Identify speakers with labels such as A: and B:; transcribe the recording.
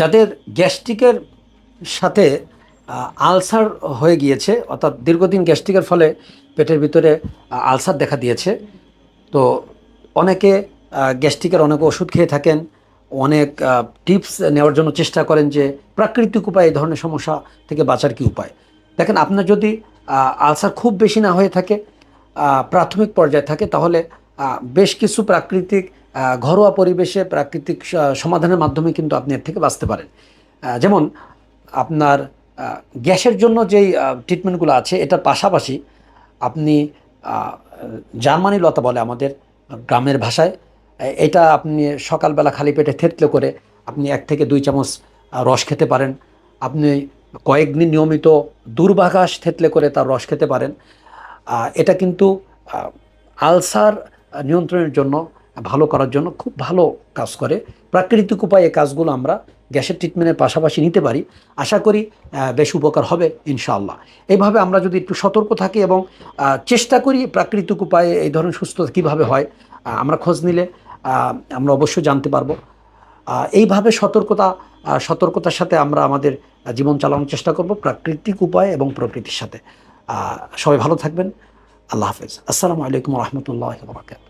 A: যাদের গ্যাস্ট্রিকের সাথে আলসার হয়ে গিয়েছে, অর্থাৎ দীর্ঘদিন গ্যাস্ট্রিকের ফলে পেটের ভিতরে আলসার দেখা দিয়েছে। তো অনেকে গ্যাস্ট্রিকের অনেক ওষুধ খেয়ে থাকেন, অনেক টিপস নেওয়ার জন্য চেষ্টা করেন যে প্রাকৃতিক উপায়ে এই ধরনের সমস্যা থেকে বাঁচার কি উপায়। দেখেন, আপনার যদি আলসার খুব বেশি না হয়ে থাকে প্রাথমিক পর্যায়ে থাকে, তাহলে বেশ কিছু প্রাকৃতিক ঘরোয়া পরিবেশে প্রাকৃতিক সমাধানের মাধ্যমে কিন্তু আপনি এর থেকে বাঁচতে পারেন। যেমন আপনার গ্যাসের জন্য যেই ট্রিটমেন্টগুলো আছে, এটার পাশাপাশি আপনি জার্মানি লতা বলে আমাদের গ্রামের ভাষায় এটা আপনি সকালবেলা খালি পেটে থেতলে করে আপনি এক থেকে দুই চামচ রস খেতে পারেন। আপনি কয়েকদিন নিয়মিত দুর্বাঘাস থেতলে করে তার রস খেতে পারেন। এটা কিন্তু আলসার নিয়ন্ত্রণের জন্য ভালো করার জন্য খুব ভালো কাজ করে। প্রাকৃতিক উপায়ে কাজগুলো আমরা গ্যাসের ট্রিটমেন্টের পাশাপাশি নিতে পারি। আশা করি বেশ উপকার হবে, ইনশাআল্লাহ। এইভাবে আমরা যদি একটু সতর্ক থাকি এবং চেষ্টা করি প্রাকৃতিক উপায়ে এই ধরনের সুস্থতা কীভাবে হয় আমরা খোঁজ নিলে আমরা অবশ্যই জানতে পারব। এইভাবে সতর্কতা সতর্কতার সাথে আমরা আমাদের জীবন চালানোর চেষ্টা করব প্রাকৃতিক উপায় এবং প্রকৃতির সাথে। সবাই ভালো থাকবেন। আল্লাহ হাফেজ। আসসালামু আলাইকুম রহমতুল্লাহ বরাকাত